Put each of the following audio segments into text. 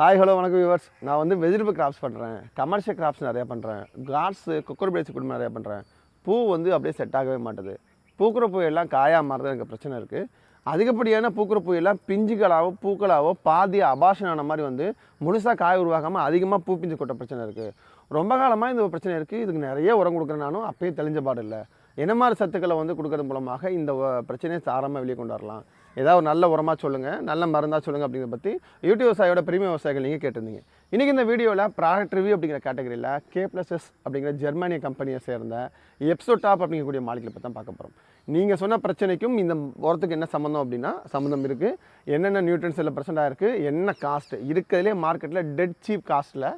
Hi hello வணக்கம் viewers நான் வந்து வெஜிடபிள் கிராப்ஸ் பண்ணுறேன் கமர்ஷியல் கிராப்ஸ் நிறையா பண்ணுறேன் கார்ட்ஸு குக்கர் பிளேஸ் குடும்பம் நிறையா பண்ணுறேன் பூ வந்து அப்படியே செட் ஆகவே மாட்டுது. பூக்கிற பூ எல்லாம் காயாக மாறுறது எனக்கு பிரச்சனை இருக்குது அதிகப்படியான பூக்கிற பூ எல்லாம் பிஞ்சுகளாவோ பூக்களாவோ பாதி அபாஷன் ஆன மாதிரி வந்து முழுசாக காய் உருவாகாமல் அதிகமாக பூ பிஞ்சு கொட்ட பிரச்சனை இருக்குது ரொம்ப காலமாக இந்த பிரச்சனை இருக்குது இதுக்கு நிறைய உரம் கொடுக்குறேன் நானும். அப்பயும் தெளிஞ்ச பாடு இல்லை. என்ன மாதிரி சத்துக்களை வந்து கொடுக்கறது மூலமாக இந்த பிரச்சனையை சாரமாக வெளியே கொண்டு வரலாம். ஏதாவது ஒரு நல்ல உரமாக சொல்லுங்கள் நல்ல மருந்தாக சொல்லுங்கள் அப்படிங்கிறத பற்றி யூடியூப் விவசாயோட பெருமை விவசாயிகள் நீங்கள் கேட்டிருந்தீங்க. இன்றைக்கி இந்த வீடியோவில் ப்ராடக்ட் ரிவ்யூ அப்படிங்கிற கேட்டகரியில் கே ப்ளஸ் எஸ் அப்படிங்கிற ஜெர்மானிய கம்பெனியை சேர்ந்த எப்சோ டாப் அப்படிங்கக்கூடிய மாலிகளை பற்றி தான் பார்க்க போகிறோம் நீங்கள் சொன்ன பிரச்சனைக்கும் இந்த உரத்துக்கு என்ன சம்மந்தம் அப்படின்னா சம்மந்தம் இருக்குது என்னென்ன நியூட்ரன்ஸ் எல்லாம் ப்ரெசென்ட் இருக்குது என்ன காஸ்ட் இருக்கிறதுலே மார்க்கெட்டில் டெட் சீப் காஸ்ட்டில்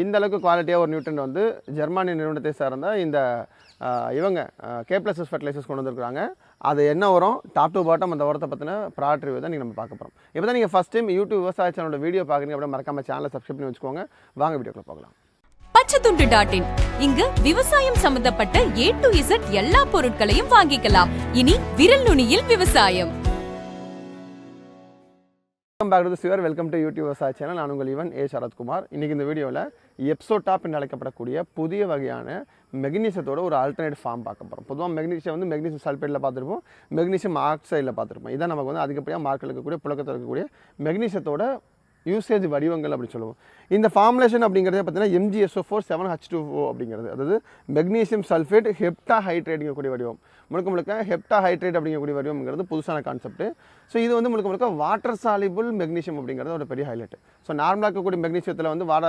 இந்த அளவுக்கு குவாலிட்டியாக ஒரு நியூட்ரன் வந்து ஜெர்மானிய நிறுவனத்தை சார்ந்த இந்த இவங்க கேப்ளஸஸ் ஃபர்டிலைசர்ஸ் கொண்டு வந்திருக்காங்க அது என்ன உரம்? டாப் டு பாட்டம் அந்த உரத்தை பற்றின ப்ராடக்ட் ரிவ்யூ தான் நீங்கள் நம்ம பார்க்க போகிறோம் இப்போ தான் நீங்கள் ஃபஸ்ட் டைம் யூடியூப் விவசாய சேனலோட வீடியோ பார்க்குறீங்க அப்படியே மறக்காம சேனலை சப்ஸ்கிரைப் பண்ணி வச்சுக்கோங்க. வாங்க வீடியோக்குள்ள பார்க்கலாம் பச்சைத்துண்டு டாட் இன் இங்கு விவசாயம் சம்பந்தப்பட்ட ஏ டு இசட் எல்லா பொருட்களையும் வாங்கிக்கலாம். இனி விரல் நுனியில் விவசாயம். வெல்கம் பேக் டு சிவர் வெல்கம் டு யூடியூப் விவசாய சேனல் நான் உங்கள் இவன் ஏ சரத்குமார். இன்றைக்கி இந்த வீடியோவில் எப்சோடாப் என்று அழைக்கப்படக்கூடிய புதிய வகையான மெக்னீசியத்தோட ஒரு ஆல்டர்னேட் ஃபார்ம் பார்க்க போகிறோம் பொதுவாக மெக்னீஷியம் வந்து மெக்னீசியம் சல்பேட்டில் பார்த்துருப்போம். மெக்னீஷியம் ஆக்சைடில் பார்த்துருப்போம். இதான் நமக்கு வந்து அதிகப்படியாக மார்க்கில் இருக்கக்கூடிய புழக்கத்தில் இருக்கக்கூடிய மெக்னீஷியத்தோட யூசேஜ் வடிவங்கள் அப்படின்னு சொல்லுவோம். இந்த ஃபார்முலேஷன் அப்படிங்கிறத பார்த்தீங்கன்னா MGSO four seven H two O அப்படிங்கிறது. அதாவது மெக்னீசியம் சல்ஃபேட் ஹெப்டா ஹைட்ரேட்டுங்கக்கூடிய வடிவம். முழுக்க முழுக்க ஹெப்டா ஹைட்ரேட் அப்படிங்கக்கூடிய வடிவம்ங்கிறது புதுசான கான்செப்ட் ஸோ இது வந்து முழுக்க முழுக்க வாட்டர் சாலிபிள் மெக்னீசியம் அப்படிங்கிறது ஒரு பெரிய ஹைலைட் ஸோ நார்மலாக இருக்கக்கூடிய மெக்னீசியத்தில் வந்து வாட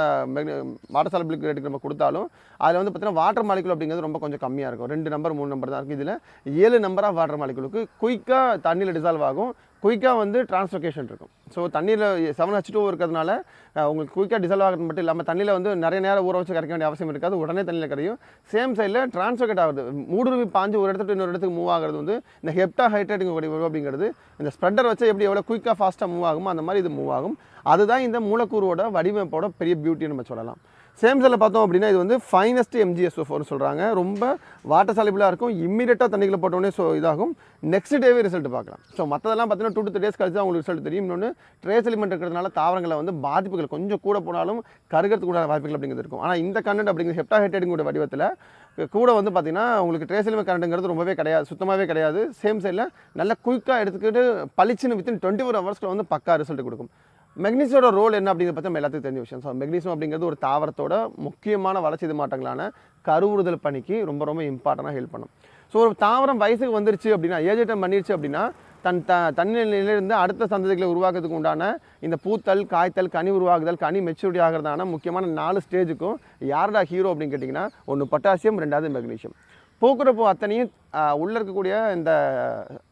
வாட்டர் சாலிபிள் ரேட்டுக்கு நம்ம கொடுத்தாலும் அதில் வந்து பார்த்தீங்கன்னா வாட்டர் மாலிகுல் அப்படிங்கிறது ரொம்ப கொஞ்சம் கம்மியாக இருக்கும். ரெண்டு நம்பர் மூணு நம்பர் தான் இருக்குது இதில் ஏழு நம்பராக வாட்டர் மாலிகுலுக்கு குயிக்காக தண்ணியில் டிசால்வ் ஆகும். குயிக்காக வந்து டிரான்ஸ்லொகேஷன் இருக்கும். ஸோ தண்ணியில் செவன் ஹச் டூ இருக்கிறதுனால உங்களுக்கு குயிக்காக டிசால்வ் ஆகிறது மட்டும் இல்லாமல் தண்ணியில் வந்து நிறைய நேரம் ஊற வச்சு கரைக்க வேண்டிய அவசியம் இருக்காது. உடனே தண்ணியில் கரையும். சேம் சைடில் டிரான்ஸ்லொகேட் ஆகுது. மூடுருவி பாஞ்சு ஒரு இடத்துல இன்னொரு இடத்துக்கு மூவ் ஆகிறது வந்து இந்த ஹெப்டா ஹைட்ரேட்டிங் அப்படிங்கிறது இந்த ஸ்ப்ரெட்டர் வச்சு எப்படி எவ்வளோ குயிக்காக ஃபாஸ்ட்டாக மூவ் ஆகுமோ அந்த மாதிரி இது மூவ் ஆகும். அதுதான் இந்த மூலக்கூறோட வடிவமைப்போட பெரிய பியூட்டின்னு நம்ம சொல்லலாம். சேம் செல்லில் பார்த்தோம் அப்படின்னா இது வந்து ஃபைனஸ்ட் எம்ஜிஎஸ் ஃபோர்னு சொல்கிறாங்க ரொம்ப வாட்டர் சாலிபிளாக இருக்கும். இம்மீடியட்டாக தண்ணிக்குள்ள போட்டோடனே ஸோ இதாகும். நெக்ஸ்ட் டேவே ரிசல்ட் பார்க்கலாம். ஸோ மற்றதெல்லாம் பார்த்தீங்கன்னா டூ டூ த்ரீ டேஸ் கழிச்சு தான் உங்களுக்கு ரிசல்ட் தெரியும். இன்னொன்று ட்ரேஸ் எலிமெண்ட் இருக்கிறதுனால தாவரங்களை வந்து பாதிப்புகள் கொஞ்சம் கூட போனாலும் கருகிறதுக்கு கூட வாய்ப்புகள் அப்படிங்கிறது இருக்கும். ஆனால் இந்த கண்டென்ட் அப்படிங்கிற ஹெப்டா ஹெட்டடிங்கோட வடிவத்தில் கூட வந்து பார்த்தீங்கன்னா உங்களுக்கு ட்ரேஸ் எலிமெண்ட் கரண்ட்டுங்கிறது ரொம்பவே கிடையாது சுத்தமாகவே கிடையாது. சேம் சைடில் நல்ல குயிக்காக எடுத்துக்கிட்டு பளிச்சுன்னு வித்தின் டுவெண்ட்டி ஃபோர் ஹவர்ஸில் வந்து பக்கா ரிசல்ட் கொடுக்கும். மெக்னீசியோட ரோல் என்ன அப்படிங்கிறத பற்றி நம்ம எல்லாத்துக்கும் தெரிஞ்ச விஷயம். ஸோ மெக்னீசியம் அப்படிங்கிறது ஒரு தாவரத்தோட முக்கியமான வளர்ச்சி மாற்றங்களான கருவுறுதல் பணிக்கு ரொம்ப ரொம்ப இம்பார்ட்டண்டாக ஹெல்ப் பண்ணும். ஸோ ஒரு தாவரம் வயசுக்கு வந்துருச்சு அப்படின்னா ஏஜெட்டம் பண்ணிருச்சு அப்படின்னா தன் த தன்னிலையிலிருந்து அடுத்த சந்ததிகளை உருவாக்குறதுக்கு உண்டான இந்த பூத்தல் காய்த்தல் கனி உருவாகுதல் கனி மெச்சூரிட்டி ஆகிறதான முக்கியமான நாலு ஸ்டேஜுக்கும் யாரடா ஹீரோ அப்படின்னு கேட்டிங்கன்னா ஒன்று பொட்டாசியம் ரெண்டாவது பூக்கிற பூக்குறப்போ அத்தனையும் உள்ளே இருக்கக்கூடிய இந்த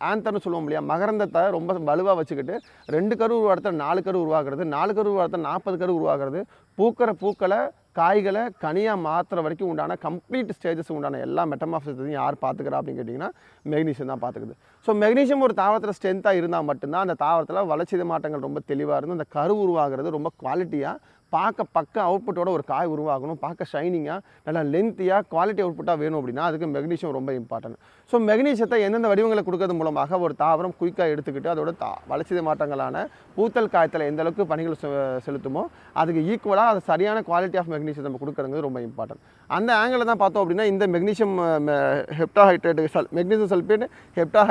ஆந்தர்னு சொல்லுவோம் இல்லையா மகரந்தத்தை ரொம்ப வலுவாக வச்சுக்கிட்டு ரெண்டு கரு உருவாடுத்த நாலு கரு உருவாகிறது நாலு கரு உருவாடுத்த நாற்பது கரு உருவாகிறது பூக்கிற பூக்களை காய்களை கனியாக மாற்றுற வரைக்கும் உண்டான கம்ப்ளீட் ஸ்டேஜஸ் உண்டான எல்லா மெட்டமாஃபிஸையும் யார் பார்த்துக்கிறா அப்படின்னு கேட்டிங்கன்னா மெக்னீஷியம் தான் பார்த்துக்குது. ஸோ மெக்னீஷியம் ஒரு தாவரத்தில் ஸ்ட்ரென்த்தாக இருந்தால் மட்டும்தான் அந்த தாவரத்தில் வளர்ச்சி மாற்றங்கள் ரொம்ப தெளிவாக இருந்து அந்த கரு உருவாகிறது ரொம்ப குவாலிட்டியாக பார்க்க பக்க அவுட்புட்டோட ஒரு காய் உருவாகணும் பார்க்க ஷைனிங்காக நல்லா லென்த்தியாக குவாலிட்டி அவுட்புட்டாக வேணும் அப்படின்னா அதுக்கு மெக்னீஷியம் ரொம்ப இம்பார்ட்டன்ட் ஸோ மெக்னீஷியத்தை எந்தெந்த வடிவங்களை கொடுக்கறது மூலமாக ஒரு தாவரம் குயிக்காக எடுத்துக்கிட்டு அதோட தா வளர்ச்சி மாற்றங்களான பூத்தல் காயத்தில் எந்த அளவுக்கு பணிகள் செலுத்துமோ அதுக்கு ஈக்குவலாக அது சரியான குவாலிட்டி ஆஃப் மெக்னீஷியம் நம்ம கொடுக்குறது ரொம்ப இம்பார்ட்டன்ட் அந்த ஆங்கிளில் தான் பார்த்தோம் அப்படின்னா இந்த magnesium heptahydrate sul magnesium sulphate hepta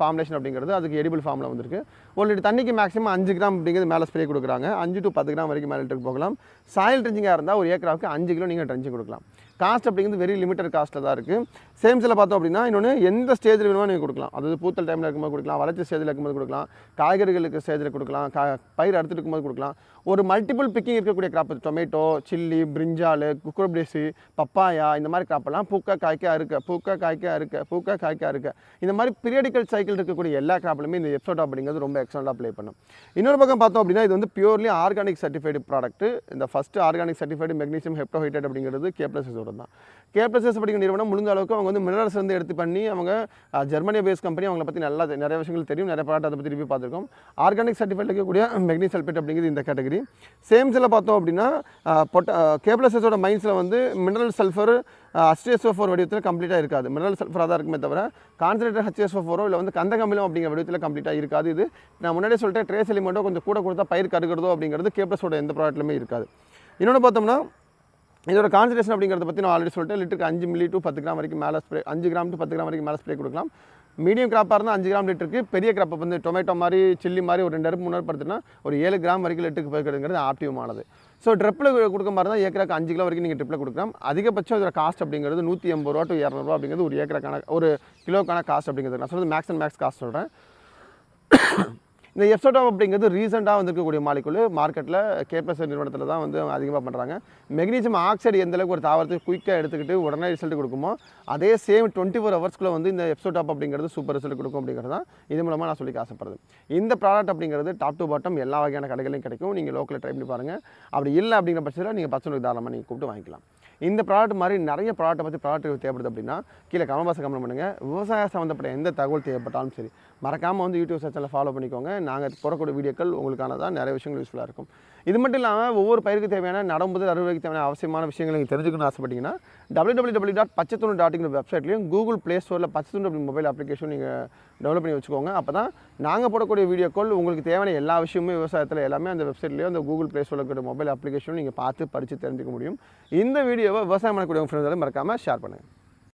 formulation அப்படிங்கிறது அதுக்கு எடிபிள் ஃபார்மில் வந்திருக்கு. ஒரு லிட்டர் தண்ணிக்கு மேக்ஸிமம் அஞ்சு கிராம் அப்படிங்கிறது மேலே ஸ்ப்ரே கொடுக்குறாங்க. அஞ்சு டு பத்து கிராம் வரைக்கும் மேலே லிட்டருக்கு போகலாம். சாயில் ட்ரெஞ்சிங்காக இருந்தால் ஒரு ஏக்கராவுக்கு அஞ்சு கிலோ நீங்கள் ட்ரெஞ்சிங் கொடுக்கலாம். காஸ்ட் அப்படிங்கிறது வெரி லிமிட்டட் காஸ்ட்டில் தான் இருக்குது சேம்ஸில் பார்த்தோம் அப்படின்னா இன்னொன்று எந்த ஸ்டேஜில் வேணுமோ நீங்கள் கொடுக்கலாம். அதாவது பூத்தல் டைமில் இருக்கும்போது கொடுக்கலாம் வளர்ச்சி ஸ்டேஜில் இருக்கும்போது கொடுக்கலாம் காய்கறிகளுக்கு ஸ்டேஜில் கொடுக்கலாம் கா பயிர் அறுத்துட்டு இருக்கும்போது கொடுக்கலாம். ஒரு மல்டிபிள் பிக்கிங் இருக்கக்கூடிய crop tomato chilli brinjal cucurbitaceae papaya இந்த மாதிரி கிராப்பெல்லாம் பூக்க காய்க்காக இருக்க பூக்க காய்க்காக இருக்க பூக்க காய்க்காக இருக்க இந்த மாதிரி பீரியடிக்கல் சைக்கிள் இருக்கக்கூடிய எல்லா கிராப்லையுமே இந்த எப்சோட் அப்படிங்கிறது ரொம்ப எக்ஸலண்ட்டாக ப்ளே பண்ணும். இன்னொரு பக்கம் பார்த்தோம் அப்படின்னா இது வந்து பியூர்லி ஆர்கானிக் சர்டிஃபைடு ப்ராடக்ட் இந்த first organic certified magnesium heptahydrate அப்படிங்கிறது கேப்ளஸ் ப்ளஸ் தான் கே அப்படிங்கிற நிறுவனம் முடிஞ்ச அளவுக்கு அவங்க வந்து மினரல்ஸ் வந்து எடுத்து பண்ணி அவங்க அஹ், ஜெர்மனிய பேஸ் கம்பெனி அவங்கள பற்றி நல்லா நிறைய விஷயங்கள் தெரியும் நிறைய ப்ராடக்ட் அதை பற்றி ரிவ்யூ பார்த்துருக்கோம் ஆர்கானிக் சர்டிஃபைட் இருக்கக்கூடிய மெக்னி சல்பேட் அப்படிங்கிறது இந்த கேட்டகரி சேம்ஸில் பார்த்தோம் அப்படின்னா பொட்ட கேப்ளசஸோட மைன்ஸில் வந்து மினரல் சல்ஃபர் ஹச்எஸ்ஓ ஃபோர் வடிவத்தில் கம்ப்ளீட்டாக இருக்காது மினரல் சல்ஃபராக தான் இருக்குமே தவிர கான்சன்ட்ரேட்டர் ஹச்எஸ்ஓ ஃபோரோ இல்லை வந்து கந்தகமிலம் அப்படிங்கிற வடிவத்தில் கம்ப்ளீட்டாக இருக்காது இது நான் முன்னாடியே சொல்லிட்டேன் ட்ரேஸ் எலிமெண்ட்டோ கொஞ்சம் கூட கொடுத்தா பயிர் கருகிறதோ அப்படிங்கிறது கேப்ளஸோட எந்த ப்ராடக்ட்லையுமே இருக்காது இன்னொன்று பார்த்தோம்னா இதோட கான்சன்ட்ரேஷன் அப்படிங்கிறத பற்றி நான் ஆல்ரெடி சொல்லிட்டேன். லிட்டருக்கு அஞ்சு மில்லி டு பத்து கிராம் வரைக்கும் மேலே ஸ்ப்ரே அஞ்சு கிராம் டு பத்து கிராம் வரைக்கும் மேலே ஸ்ப்ரே கொடுக்கலாம். மீடியம் கிராப்பாக இருந்தால் அஞ்சு கிராம் லிட்டருக்கு பெரிய கிராப்பை வந்து டொமேட்டோ மாதிரி சில்லி மாதிரி ஒரு ரெண்டு அறுப்பு மூணு படுத்துனா ஒரு ஏழு கிராம் வரைக்கும் லிட்டருக்கு போய்க்கிறதுங்கிறது ஆப்டிவமானது ஸோ ட்ரிப்பில் கொடுக்க மாதிரி தான் ஏக்கராக்கு அஞ்சு கிலோ வரைக்கும் நீங்கள் ட்ரிப்பில் கொடுக்கலாம். அதிகபட்சம் இதோட காஸ்ட் அப்படிங்கிறது நூற்றி எண்பது ரூபா டு இரநூறுவா அப்படிங்கிறது ஒரு ஏக்கராக்கான ஒரு கிலோக்கான காஸ்ட் அப்படிங்கிறது. நான் சொல்கிறது மேக்ஸ் அண்ட் மேக்ஸ் காஸ்ட் சொல்கிறேன் இந்த எப்சோடாப் அப்படிங்கிறது ரீசெண்டாக வந்திருக்கக்கூடிய மாலிகுல் மார்க்கெட்டில் கேப்ளஸ் நிறுவனத்தில் தான் வந்து அதிகமாக பண்ணுறாங்க மெக்னீசியம் ஆக்சைடு எந்தளவுக்கு ஒரு தாவரத்தை குயிக்காக எடுத்துக்கிட்டு உடனே ரிசல்ட் கொடுக்குமோ அதே சேம் டுவெண்ட்டி ஃபோர் ஹவர்ஸ்க்குள்ள வந்து இந்த எப்சோடாப் அப்படிங்கிறது சூப்பர் ரிசல்ட் கொடுக்கும் அப்படிங்கிறது தான் இது மூலமாக நான் சொல்லிக்க ஆசைப்படுறது இந்த ப்ராடக்ட் அப்படிங்கிறது டாப் டு பாட்டம் எல்லா வகையான கடைகளையும் கிடைக்கும். நீங்கள் லோக்கலில் ட்ரை பண்ணி பாருங்கள் அப்படி இல்லை அப்படிங்கிற பட்சத்தில் நீங்கள் பச்சனுக்கு தாராளமாக நீங்கள் கூப்பிட்டு வாங்கிக்கலாம். இந்த ப்ராடக்ட் மாதிரி நிறைய ப்ராடக்ட்டை பற்றி ப்ராடக்ட் தேவைப்படுது அப்படின்னா கீழே கமெண்ட் பாக்ஸ் கமெண்ட் பண்ணுங்கள் விவசாய சம்மந்தப்பட்ட எந்த தகவல் தேவைப்பட்டாலும் சரி மறக்காமல் வந்து யூடியூப் சேனலை ஃபாலோ பண்ணிக்கோங்க. நாங்கள் போடக்கூடிய வீடியோக்கள் உங்களுக்கானதான் நிறைய விஷயங்கள் யூஸ்ஃபுல்லாக இருக்கும். இது மட்டும் இல்லாமல் ஒவ்வொரு பயிருக்கு தேவையான நடம்புதல் அறுவடைக்கு தேவையான அவசியமான விஷயங்களை நீங்கள் தெரிஞ்சுக்கணும்னு ஆசைப்பட்டீங்கன்னா W W W dot Pachathunu dot இங்கிற வெப்சைட்லையும் கூகுள் ப்ளே ஸ்டோரில் பச்சத்துணு அப்படி மொபைல் அப்ளிகேஷன் நீங்கள் டெவலப் பண்ணி வச்சுக்கோங்க. அப்போ தான் நாங்கள் போடக்கூடிய வீடியோ கால் உங்களுக்கு தேவையான எல்லா விஷயமுமே விவசாயத்தில் எல்லாமே அந்த வெப்சைட்லேயோ அந்த கூகுள் ப்ளே ஸ்டோரில் இருக்கிற மொபைல் அப்ளிகேஷனும் நீங்கள் பார்த்து படித்து தெரிஞ்சுக்க முடியும். இந்த வீடியோவை விவசாயம் பண்ணக்கூடிய ஃப்ரெண்ட்ஸாலும் மறக்காமல் ஷேர் பண்ணுங்கள்